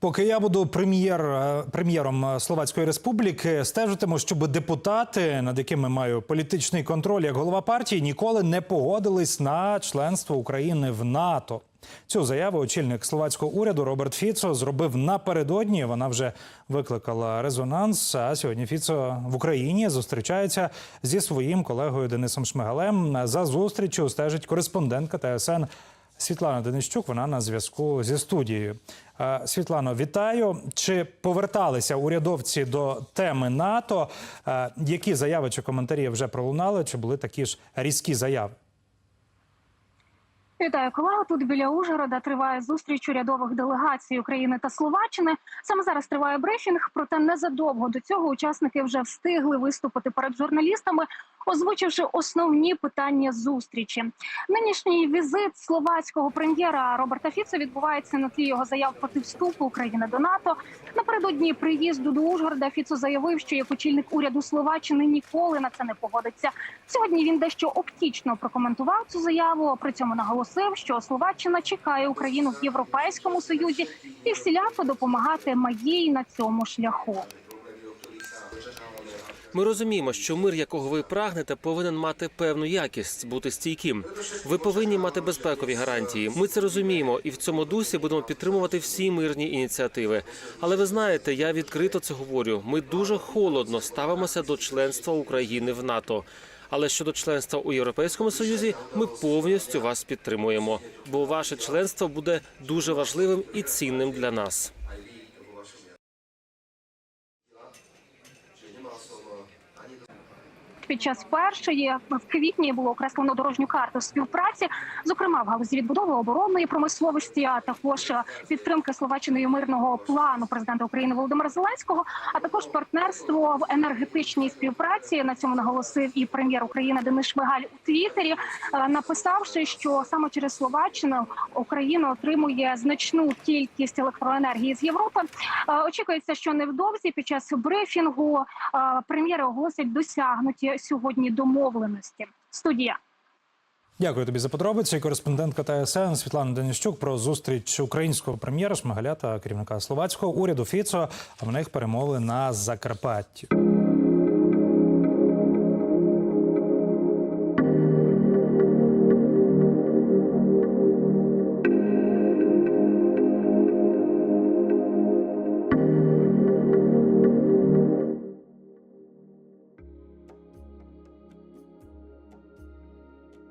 Поки я буду прем'єр е, прем'єром е, Словацької республіки, стежитиму, щоб депутати, над якими маю політичний контроль як голова партії, ніколи не погодились на членство України в НАТО. Цю заяву очільник словацького уряду Роберт Фіцо зробив напередодні. Вона вже викликала резонанс. А сьогодні Фіцо в Україні зустрічається зі своїм колегою Денисом Шмигалем. За зустрічю стежить кореспондентка ТСН Світлана Денищук. Вона на зв'язку зі студією. Е, Світлано, вітаю. Чи поверталися урядовці до теми НАТО? Е, Які заяви чи коментарі вже пролунали? Чи були такі ж різкі заяви? Вітаю колега. Тут біля Ужгорода триває зустріч урядових делегацій України та Словаччини. Саме зараз триває брифінг. Проте незадовго до цього учасники вже встигли виступити перед журналістами, озвучивши основні питання зустрічі. Нинішній візит словацького прем'єра Роберта Фіцо відбувається на тлі його заяв проти вступу України до НАТО. Напередодні приїзду до Ужгорода Фіцо заявив, що як очільник уряду Словаччини ніколи на це не погодиться. Сьогодні він дещо оптічно прокоментував цю заяву. При цьому наголосив, що Словаччина чекає Україну в Європейському Союзі і всіляко допомагатиме їй на цьому шляху. Ми розуміємо, що мир, якого ви прагнете, повинен мати певну якість, бути стійким. Ви повинні мати безпекові гарантії. Ми це розуміємо, і в цьому дусі будемо підтримувати всі мирні ініціативи. Але ви знаєте, я відкрито це говорю. Ми дуже холодно ставимося до членства України в НАТО. Але щодо членства у Європейському Союзі, ми повністю вас підтримуємо, бо ваше членство буде дуже важливим і цінним для нас. 많이 Під час першої в квітні було окреслено дорожню карту співпраці, зокрема в галузі відбудови оборонної промисловості, а також підтримки Словаччиною мирного плану президента України Володимира Зеленського, а також партнерство в енергетичній співпраці. На цьому наголосив і прем'єр України Денис Шмигаль у Твіттері, е, написавши, що саме через Словаччину Україна отримує значну кількість електроенергії з Європи. Е, Очікується, що невдовзі під час брифінгу е, прем'єри оголосять досягнуті сьогодні домовленості. Студія. Дякую тобі за подробиці. Кореспондентка ТСН Світлана Денищук про зустріч українського прем'єра Шмигаля та керівника словацького уряду Фіцо. А в них перемови на Закарпатті.